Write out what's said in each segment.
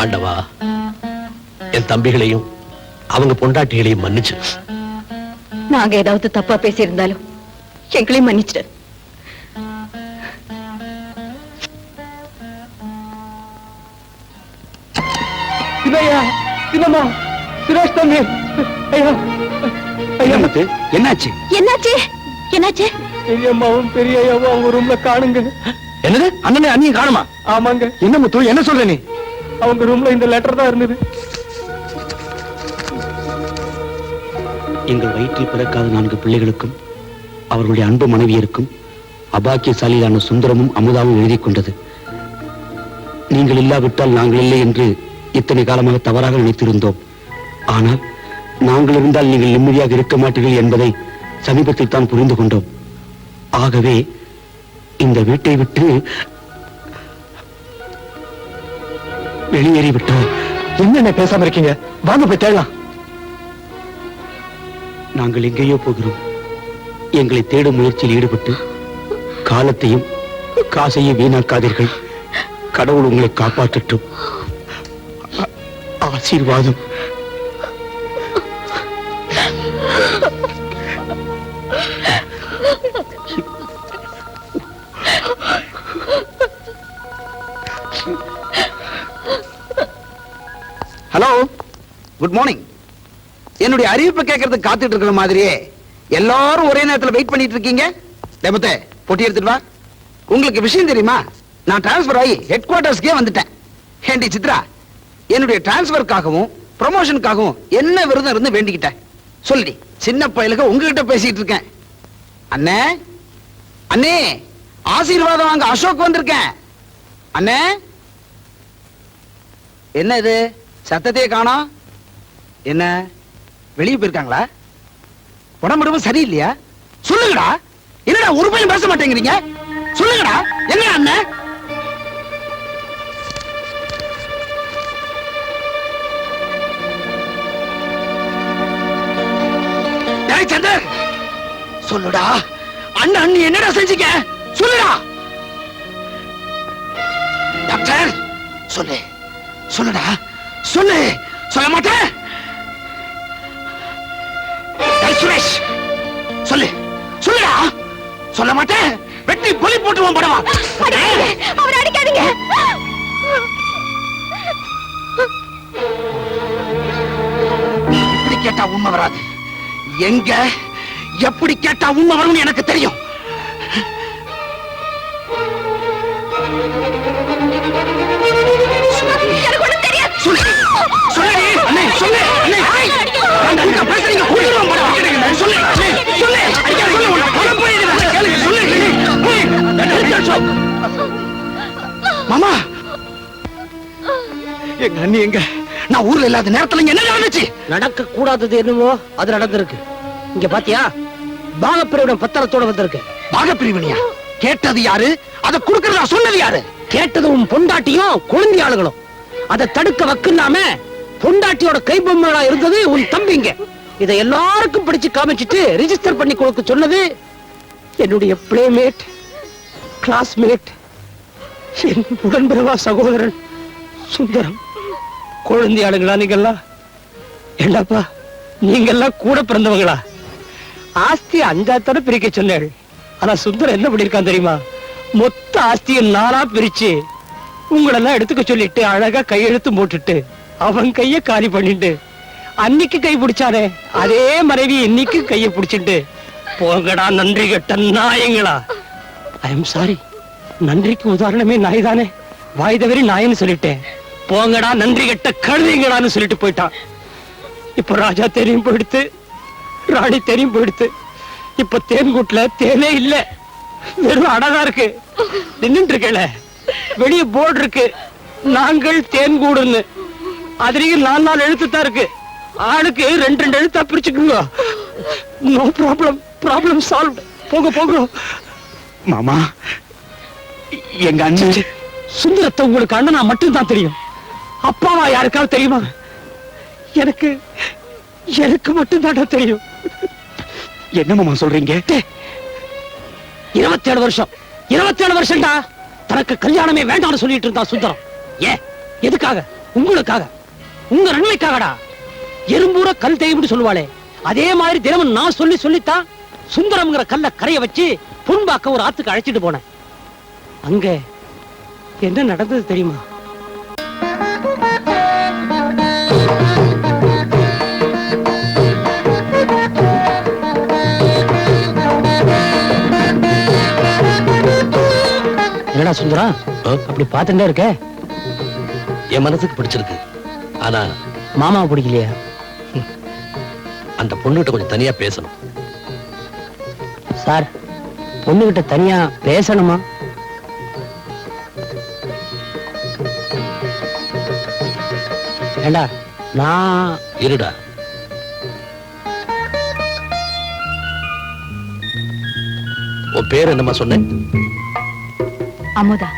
ஆண்டவா என் தம்பிகளையும் அவங்க பொண்டாட்டிகளையும் மன்னிச்சு. நாங்க ஏதாவது தப்பா பேசியிருந்தாலும் எங்களையும் மன்னிச்சிடு. என்னாச்சு? என்னாச்சு? என்னாச்சு? பெரியம்மாவும் பெரிய ஐயாவும் அவங்க ரூம்ல காணுங்க. என்னது? அண்ணனை அண்ணியும் காணுமா? ஆமாங்க. என்ன முத்து என்ன சொல்ற நீ? அவங்க ரூம்ல இந்த லெட்டர் தான் இருந்தது. எங்கள் வயிற்றில் பிறக்காத நான்கு பிள்ளைகளுக்கும் அவர்களுடைய அன்பு மனைவியருக்கும் அபாக்கியசாலியிலான சுந்தரமும் அமுதாவும் எழுதி கொண்டது. நீங்கள் இல்லாவிட்டால் நாங்கள் இல்லை என்று இத்தனை காலமாக தவறாக நினைத்திருந்தோம். ஆனால் நாங்கள் இருந்தால் நீங்கள் நிம்மதியாக இருக்க மாட்டீர்கள் என்பதை சமீபத்தில் தான் புரிந்து கொண்டோம். ஆகவே இந்த வீட்டை விட்டு வெளியேறி விட்டோம் என்னென்ன பேசாம இருக்கீங்க? வாங்க போய் தேடலாம். நாங்கள் எங்கேயோ போகிறோம். எங்களை தேடும் முயற்சியில் ஈடுபட்டு காலத்தையும் காசையும் வீணாக்காதீர்கள். கடவுள் உங்களை காப்பாற்றட்டும். ஆசீர்வாதம். ஹலோ குட் மார்னிங் என்னுடைய அறிவிப்பு கேட்கறதுக்கு காத்துட்டு இருக்கிற மாதிரியே எல்லாரும் ஒரே நேரத்தில் வெயிட் பண்ணிட்டு இருக்கீங்க? டெமத்தே பொட்டி எடுத்துட்டு வா. உங்களுக்கு விஷயம் தெரியுமா? நான் டிரான்ஸ்ஃபர் ஆகி ஹெட் குவார்டர்ஸ்க்கே வந்துட்டேன். ஏண்டி சித்ரா என்னுடைய டிரான்ஸ்ஃபருக்காகவும் ப்ரொமோஷனுக்காகவும் என்ன விருதம் இருந்து வேண்டிக்கிட்டேன்? சொல்லி சின்ன பயலுக்கு உங்ககிட்ட பேசிட்டு இருக்கேன். அண்ணே அண்ணே ஆசீர்வாதம் வாங்க அசோக் வந்திருக்கேன். அண்ணே என்ன இது? சத்தத்தையே காணோம் என்ன? வெளியே போயிருக்காங்களா? உடம்பு சரியில்லையா? சொல்லுங்கடா. என்னடா ஒரு பையன் பேச மாட்டேங்கிறீங்க? சொல்லுங்கடா. என்ன அண்ணன் சந்தர். சொல்லுடா. அண்ணன் நீ என்னடா செஞ்சுக்க? சொல்லுடா. டாக்டர் சொல்லு. சொல்லுடா. சொல்லு சொல்ல மாட்டேன் சுரேஷ் சொல்லு. சொல்லுடா. சொல்ல மாட்டேன் வெட்டி கொலி போட்டுவோம் படவா. அவர் அடிக்காதீங்க. இப்படி கேட்டா உண்மை வராது. எங்க எப்படி கேட்டா உண்மை வரும்னு எனக்கு தெரியும். அண்ணி எங்க? நான் ஊர்ல இல்லாத நேரத்துல இங்க என்ன நடந்துச்சு? நடக்க கூடாதது என்னமோ? அது நடந்திருக்கு. இங்க பாத்தியா? பாகப்பிரிவிடம் பத்திரத்தோட வந்திருக்கு பாகப்பிரிவினையா? கேட்டது யாரு? அதை கொடுக்கறதா சொன்னது யாரு? கேட்டது உன் பொண்டாட்டியும் குழந்தை ஆளுகளும். அதை தடுக்க வக்கில்லாம பொண்டாட்டியோட கைபொம்மலா இருந்தது உன் தம்பிங்க இதை எல்லாருக்கும் படிச்சு காமிச்சிட்டு ரிஜிஸ்டர் பண்ணி கொடுக்க சொன்னது என்னுடைய பிளேமேட் கிளாஸ்மேட் என் உடன்பிறவா சகோதரன் சுந்தரம். குழந்தை ஆளுங்களா நீங்கெல்லாம் ஏண்டாப்பா நீங்கெல்லாம் கூட பிறந்தவங்களா? ஆஸ்தி அஞ்சாத்தோட பிரிக்க சொன்னேன் ஆனா சுந்தரம் என்ன பண்ணிருக்கான் தெரியுமா? மொத்த ஆஸ்தியை நானா பிரிச்சு உங்களெல்லாம் எடுத்துக்க சொல்லிட்டு அழகா கையெழுத்து போட்டுட்டு அவன் கைய காலி பண்ணிட்டு அன்னைக்கு கை பிடிச்சானே அதே மனைவி இன்னைக்கு கைய பிடிச்சிட்டு போங்கடா நன்றி கெட்ட நாயங்களா. ஐ எம் சாரி நன்றிக்கு உதாரணமே நாய் தானே வாய் தவறி சொல்லிட்டேன். போங்கடா நன்றி கெட்ட கழுதைங்கடான்னு சொல்லிட்டு போயிட்டான். இப்ப ராஜா தெரியும் போயிடுத்து ராணி தெரியும் போயிடுத்து. இப்ப தேன்கூட்டுல தேனே இல்ல. வெறும் அடகா இருக்கு. நின்னுட்டு இருக்கல வெளிய போர்டு இருக்கு. நாங்கள் தேன்கூடுன்னு அதுலயும் நாலு நாலு எழுத்து தான் இருக்கு. ஆளுக்கு ரெண்டு ரெண்டு எழுத்தா பிரிச்சுக்குங்க. நோ ப்ராப்ளம் ப்ராப்ளம் சால்வ் போங்க போங்க. மாமா எங்க அண்ணன் சுந்தரத்தை உங்களுக்கு அண்ணனா மட்டும்தான் தெரியும். அப்பாவா யாருக்காவது தெரியுமா? எனக்கு எனக்கு மட்டும்தான் தெரியும். என்ன மாமா சொல்றீங்க? இருபத்தேழு வருஷம். இருபத்தேழு வருஷம்டா. தனக்கு கல்யாணமே வேண்டாம்னு சொல்லிட்டு இருந்தா சுந்தரம். ஏன்? எதுக்காக? உங்களுக்காக. உங்க நன்மைக்காகடா. எறும்பூர கல் தெய்வம்னு சொல்லுவாளே. அதே மாதிரி தினமும் நான் சொல்லி சொல்லித்தான் சுந்தரம்ங்கிற கல்ல கரைய வச்சு புண்பாக்க ஒரு ஆத்துக்கு அழைச்சிட்டு போனேன். அங்க என்ன நடந்தது தெரியுமா? என்னடா சுந்தரா ஆ? அப்படி பார்த்துட்டே இருக்க? என் மனசுக்கு பிடிச்சிருக்கு. ஆனா மாமாவை பிடிக்கலையா? அந்த பொண்ணுகிட்ட கொஞ்சம் தனியா பேசணும். சார் பொண்ணுகிட்ட தனியா பேசணுமா? ஏண்டா நான் இருடா. உன் பேர் என்னம்மா சொன்னேன் அமுதா.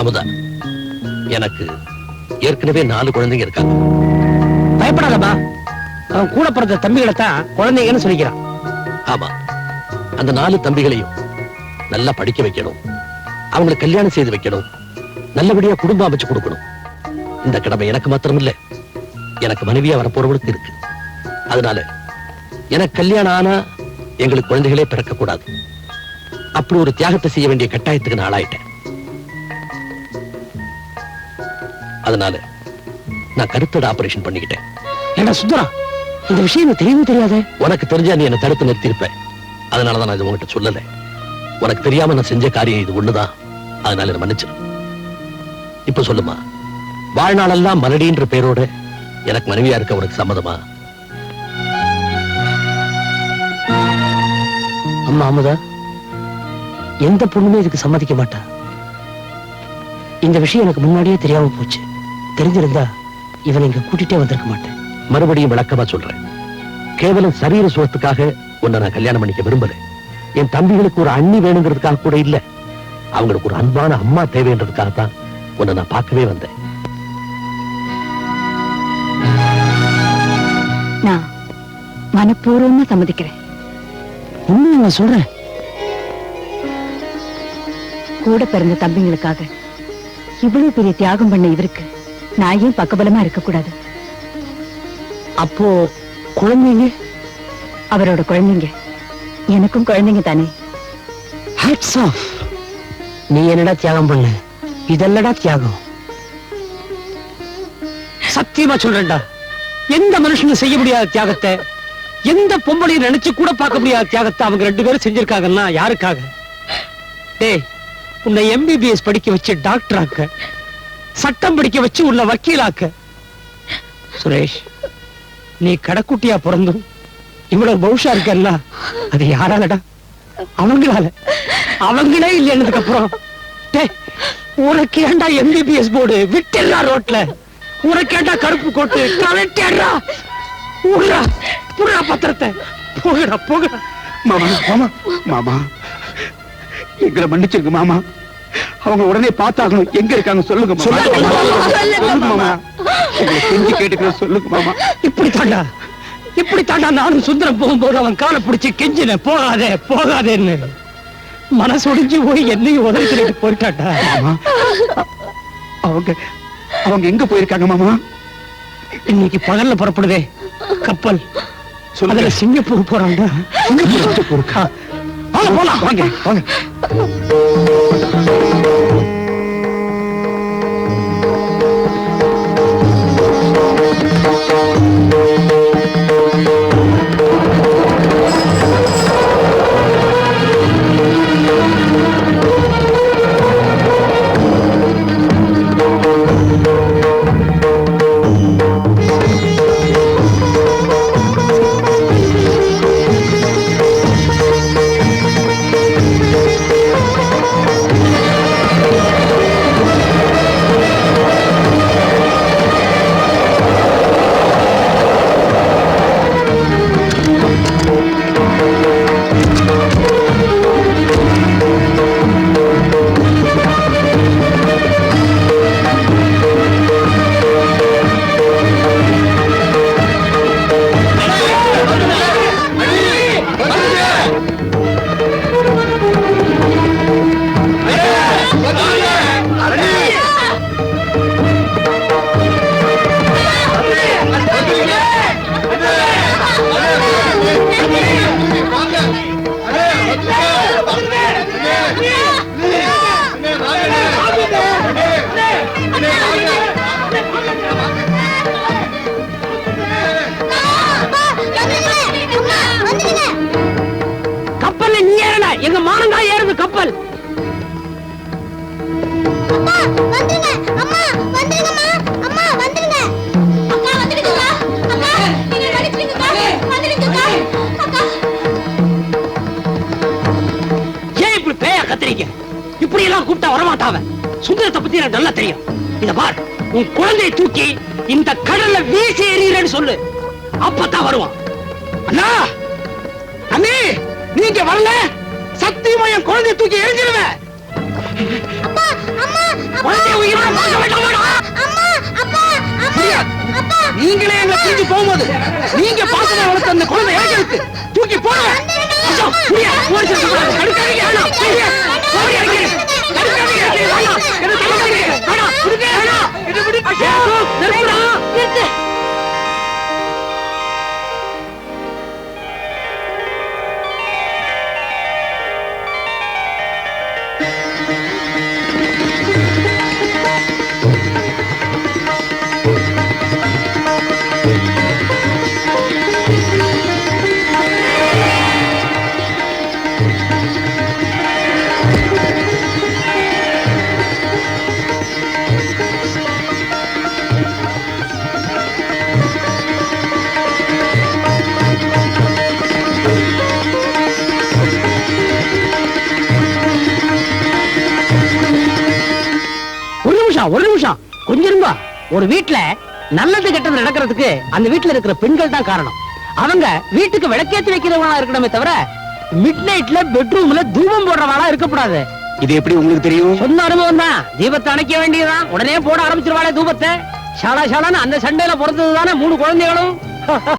அமுதா எனக்கு ஏற்கனவே நாலு குழந்தைங்க இருக்காங்க. பயப்படாதப்பா அவன் கூட பிறந்த தம்பிகளை தான் குழந்தைங்கன்னு சொல்லிக்கிறான். ஆமா அந்த நாலு தம்பிகளையும் நல்லா படிக்க வைக்கணும். அவங்களை கல்யாணம் செய்து வைக்கணும். நல்லபடியா குடும்பம் அமைச்சு கொடுக்கணும். இந்த கடமை எனக்கு மாத்திரம் இல்ல எனக்கு மனைவியா வரப்போறவளுக்கு இருக்கு. அதனால எனக்கு கல்யாணம் ஆனா எங்களுக்கு குழந்தைகளே பிறக்க கூடாது அப்படி ஒரு தியாகத்தை செய்ய வேண்டிய கட்டாயத்துக்கு நான் ஆளாயிட்டேன். அதனால நான் கருத்தோட ஆபரேஷன் பண்ணிக்கிட்டேன். ஏண்டா சுந்தரா இந்த விஷயம் எனக்கு தெரியவே தெரியாதே? உனக்கு தெரிஞ்சா நீ என்ன தடுத்து நிறுத்திருப்ப அதனாலதான் நான் இது உன்கிட்ட சொல்லல. உனக்கு தெரியாம நான் செஞ்ச காரியம் இது ஒண்ணுதான் அதனால என்ன மன்னிச்சிரு. இப்ப சொல்லுமா வாழ்நாளெல்லாம் மலடின்ற பேரோட எனக்கு மனைவியா இருக்க உனக்கு சம்மதமா? அம்மா அமுதா எந்த பொண்ணுமே இதுக்கு சம்மதிக்க மாட்டா. இந்த விஷயம் எனக்கு முன்னாடியே தெரியாம போச்சு. தெரிஞ்சிருந்தா இவனை இங்க கூட்டிட்டே வந்திருக்க மாட்டேன். மறுபடியும் விளக்கமா சொல்றேன். கேவலம் சரீர சுகத்துக்காக உன்னை நான் கல்யாணம் பண்ணிக்க விரும்பல. என் தம்பிகளுக்கு ஒரு அண்ணி வேணுங்கிறதுக்காக கூட இல்ல. அவங்களுக்கு ஒரு அன்பான அம்மா தேவைன்றதுக்காக தான் உன்னை நான் பார்க்கவே வந்தேன். நான் மனப்பூர்வமா சம்மதிக்கிறேன். உண்மையை சொல்றேன். கூட பிறந்த தம்பிங்களுக்காக இவ்வளவு பெரிய தியாகம் பண்ண இவருக்கு நான் ஏன் பக்கபலமா இருக்க கூடாது அப்போ குழந்தைங்க? அவரோட குழந்தைங்க. எனக்கும் குழந்தைங்க தானே. ஹேட்ஸ் ஆஃப் நீ என்னடா தியாகம் பண்ண? இதெல்லடா தியாகம். சத்தியமா சொல்றேன்டா. எந்த மனுஷனும் செய்ய முடியாத தியாகத்தை எந்த பொம்பளையும் நினைச்சு கூட பார்க்க முடியாத தியாகத்தை அவங்க ரெண்டு பேரும் செஞ்சிருக்காங்கன்னா யாருக்காக? டேய் உன்னை எம்பிபிஎஸ் படிக்க வச்சு டாக்டர் ஆக்க சட்டம் படிக்க வச்சு உள்ள வக்கீலாக்க சுரேஷ் நீ கடைக்குட்டியா பிறந்தும் இவ்வளவு பவுஷா இருக்கல்ல அது யாராலடா? அவங்களால. அவங்களே இல்லைன்னதுக்கு அப்புறம் உனக்கு ஏண்டா எம்பிபிஎஸ் போர்டு விட்டுடா ரோட்ல? உனக்கு ஏண்டா கருப்பு கோட்டு? கலட்டிடுறா உடுறா புடுறா பத்திரத்தை. போகடா போகடா மாமா மாமா மாமா. எங்களை மன்னிச்சிருங்க மாமா. அவங்க உடனே பார்த்தாகணும் எங்க இருக்காங்க சொல்லுங்க மாமா. சொல்லுங்க மாமா. உங்களை செஞ்சு கேட்டுக்கிறேன் சொல்லுங்க மாமா. இப்படி தாண்டா இப்படி தாண்டா நானும் சுந்தரம் போகும்போது அவன் காலை பிடிச்சு கெஞ்சின போகாதே போகாதேன்னு. மனசு ஒடிஞ்சு போய் என்னையும் உதவி சொல்லிட்டு போயிட்டாண்டா அவங்க அவங்க எங்க போயிருக்காங்க மாமா? இன்னைக்கு பகல்ல புறப்படுதே. கப்பல். அதுல சிங்கப்பூர் போறான்டா சிங்கப்பூருக்கா வாங்க போலாம். வாங்க வாங்க. எங்க மானங்கா ஏறுது கப்பல். ஏன் இப்படி பேயா கத்துறீங்க இப்படி எல்லாம் கூப்பிட்டா வரமாட்டாவ சுந்தரத்தை பத்தி எனக்கு நல்லா தெரியும். இத பார் உன் குழந்தையை தூக்கி இந்த கடல்ல வீசி எறிகிறேன்னு சொல்லு. அப்பதான் வருவான். அண்ணா அண்ணே நீங்க வரல. சத்தியமா என் குழந்தைய தூக்கி எரிஞ்சிருவேன். நீங்களே எங்களை பிரிஞ்சு போகும்போது நீங்க பாசமா வளர்த்த அந்த குழந்தை இறங்கிறதுக்கு தூக்கி போடுவேன் ஒரு நிமிஷம் ஒரு நிமிஷம். கொஞ்சம் இருங்க. ஒரு வீட்டுல நல்லது கெட்டது நடக்கிறதுக்கு அந்த வீட்ல இருக்கிற பெண்கள் தான் காரணம். அவங்க வீட்டுக்கு விளக்கேத்தி வைக்கிறவங்களா இருக்கணுமே தவிர மிட் நைட்ல பெட்ரூம்ல தூபம் போடுறவாளா இருக்கக்கூடாது. இது எப்படி உங்களுக்கு தெரியும்? சொன்ன அனுபவம் தான். தீபத்தை அணைக்க வேண்டியதுதான். உடனே போட ஆரம்பிச்சிருவாளே தூபத்தை. ஷாலா ஷாலான்னு அந்த சண்டையில பிறந்தது தானே மூணு குழந்தைகளும்?